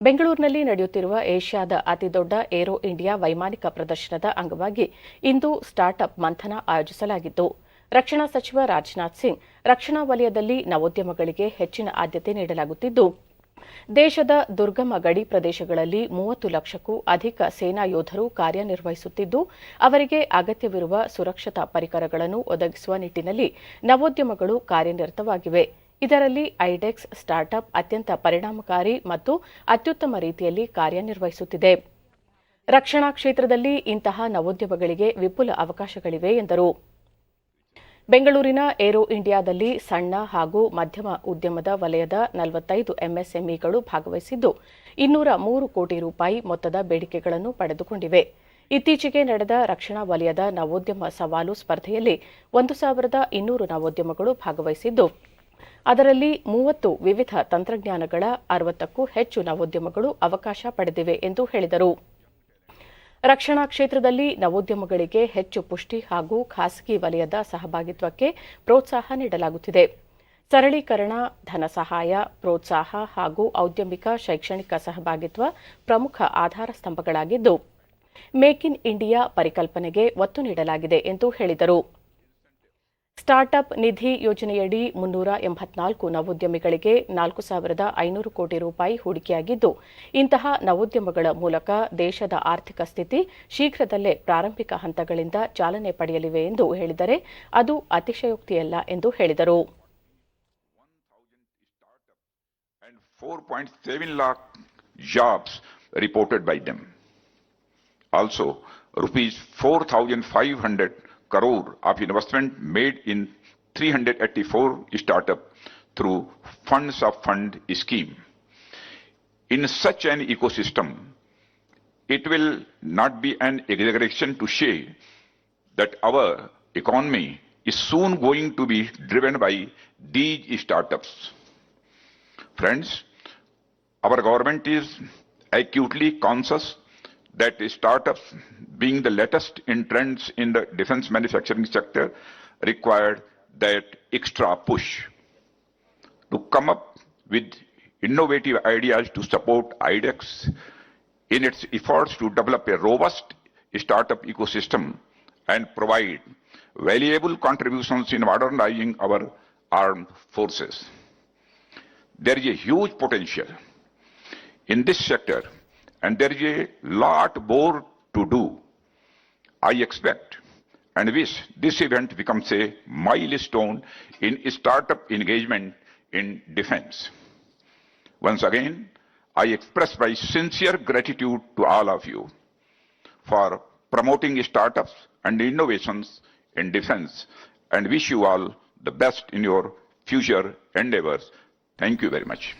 ಬೆಂಗಳೂರಿನಲ್ಲಿ ನಡೆಯುತ್ತಿರುವ ಏಷ್ಯಾದ ಅತಿದೊಡ್ಡ ಏರೋ ಇಂಡಿಯಾ ವೈಮಾನಿಕ ಪ್ರದರ್ಶನದ ಅಂಗವಾಗಿ ಇಂದು ಸ್ಟಾರ್ಟ್ಅಪ್ ಮಂಥನ ಆಯೋಜಿಸಲಾಗಿತ್ತು. ರಕ್ಷಣಾ ಸಚಿವ ರಾಜನಾಥ್ ಸಿಂಗ್ ರಕ್ಷಣಾ ವಲಯದಲ್ಲಿ ನವೋದ್ಯಮಗಳಿಗೆ ಹೆಚ್ಚಿನ ಆದ್ಯತೆ ನೀಡಲಾಗುತ್ತಿದ್ದು, ದೇಶದ ದುರ್ಗಮ ಗಡಿ ಪ್ರದೇಶಗಳಲ್ಲಿ ಮೂವತ್ತು ಲಕ್ಷಕ್ಕೂ ಅಧಿಕ ಸೇನಾ ಯೋಧರು ಕಾರ್ಯನಿರ್ವಹಿಸುತ್ತಿದ್ದು, ಅವರಿಗೆ ಅಗತ್ಯವಿರುವ ಸುರಕ್ಷತಾ ಪರಿಕರಗಳನ್ನು ಒದಗಿಸುವ ನಿಟ್ಟಿನಲ್ಲಿ ನವೋದ್ಯಮಗಳು ಕಾರ್ಯನಿರತವಾಗಿವೆ. ಇದರಲ್ಲಿ ಐಡೆಕ್ಸ್ ಸ್ಟಾರ್ಟ್ಅಪ್ ಅತ್ಯಂತ ಪರಿಣಾಮಕಾರಿ ಮತ್ತು ಅತ್ಯುತ್ತಮ ರೀತಿಯಲ್ಲಿ ಕಾರ್ಯನಿರ್ವಹಿಸುತ್ತಿದೆ. ರಕ್ಷಣಾ ಕ್ಷೇತ್ರದಲ್ಲಿ ಇಂತಹ ನವೋದ್ಯಮಗಳಿಗೆ ವಿಪುಲ ಅವಕಾಶಗಳಿವೆ, ಎಂದರು. ಬೆಂಗಳೂರಿನ ಏರೋ ಇಂಡಿಯಾದಲ್ಲಿ ಸಣ್ಣ ಹಾಗೂ ಮಧ್ಯಮ ಉದ್ಯಮದ ವಲಯದ ನಲವತ್ತೈದು ಎಂಎಸ್ಎಂಇಗಳು ಭಾಗವಹಿಸಿದ್ದು, ಇನ್ನೂರ ಮೂರು ಕೋಟಿ ರೂಪಾಯಿ ಮೊತ್ತದ ಬೇಡಿಕೆಗಳನ್ನು ಪಡೆದುಕೊಂಡಿವೆ. ಇತ್ತೀಚೆಗೆ ನಡೆದ ರಕ್ಷಣಾ ವಲಯದ ನವೋದ್ಯಮ ಸವಾಲು ಸ್ಪರ್ಧೆಯಲ್ಲಿ ಒಂದು ಸಾವಿರದ ಇನ್ನೂರು ನವೋದ್ಯಮಗಳು ಭಾಗವಹಿಸಿದ್ದು ಅದರಲ್ಲಿ ಮೂವತ್ತು ವಿವಿಧ ತಂತ್ರಜ್ಞಾನಗಳ, ಅರವತ್ತಕ್ಕೂ ಹೆಚ್ಚು ನವೋದ್ಯಮಗಳು ಅವಕಾಶ ಪಡೆದಿವೆ ಎಂದು ಹೇಳಿದರು. ರಕ್ಷಣಾ ಕ್ಷೇತ್ರದಲ್ಲಿ ನವೋದ್ಯಮಗಳಿಗೆ ಹೆಚ್ಚು ಪುಷ್ಟಿ ಹಾಗೂ ಖಾಸಗಿ ವಲಯದ ಸಹಭಾಗಿತ್ವಕ್ಕೆ ಪ್ರೋತ್ಸಾಹ ನೀಡಲಾಗುತ್ತಿದೆ. ಸರಳೀಕರಣ, ಧನ ಸಹಾಯ, ಪ್ರೋತ್ಸಾಹ ಹಾಗೂ ಔದ್ಯಮಿಕ ಶೈಕ್ಷಣಿಕ ಸಹಭಾಗಿತ್ವ ಪ್ರಮುಖ ಆಧಾರ ಸ್ತಂಭಗಳಾಗಿದ್ದು, ಮೇಕ್ ಇನ್ ಇಂಡಿಯಾ ಪರಿಕಲ್ಪನೆಗೆ ಒತ್ತು ನೀಡಲಾಗಿದೆ ಎಂದು ಹೇಳಿದರು. ಸ್ಟಾರ್ಟ್ಅಪ್ ನಿಧಿ ಯೋಜನೆಯಡಿ ಮುನ್ನೂರ ಎಂಬತ್ನಾಲ್ಕು ನವೋದ್ಯಮಿಗಳಿಗೆ ನಾಲ್ಕು ಸಾವಿರದ ಐನೂರು ಕೋಟಿ ರೂಪಾಯಿ ಹೂಡಿಕೆಯಾಗಿದ್ದು ಇಂತಹ ನವೋದ್ಯಮಗಳ ಮೂಲಕ ದೇಶದ ಆರ್ಥಿಕ ಸ್ಥಿತಿ ಶೀಘ್ರದಲ್ಲೇ ಪ್ರಾರಂಭಿಕ ಹಂತಗಳಿಂದ ಚಾಲನೆ ಪಡೆಯಲಿವೆ ಎಂದು ಹೇಳಿದರೆ ಅದು ಅತಿಶಯೋಕ್ತಿಯಲ್ಲ ಎಂದು ಹೇಳಿದರು 4.7 lakh jobs reported by them. Also, rupees 4,500 crore of investment made in 384 startup through funds of fund scheme. In such an ecosystem, it will not be an exaggeration to say that our economy is soon going to be driven by these startups. Friends, our government is acutely conscious that startups, being the latest in trends in the defense manufacturing sector, required that extra push to come up with innovative ideas to support IDEX in its efforts to develop a robust startup ecosystem and provide valuable contributions in modernizing our armed forces. There is a huge potential in this sector and there is a lot more to do. I expect and wish this event becomes a milestone in startup engagement in defense. Once again, I express my sincere gratitude to all of you for promoting startups and innovations in defense and wish you all the best in your future endeavors. Thank you very much.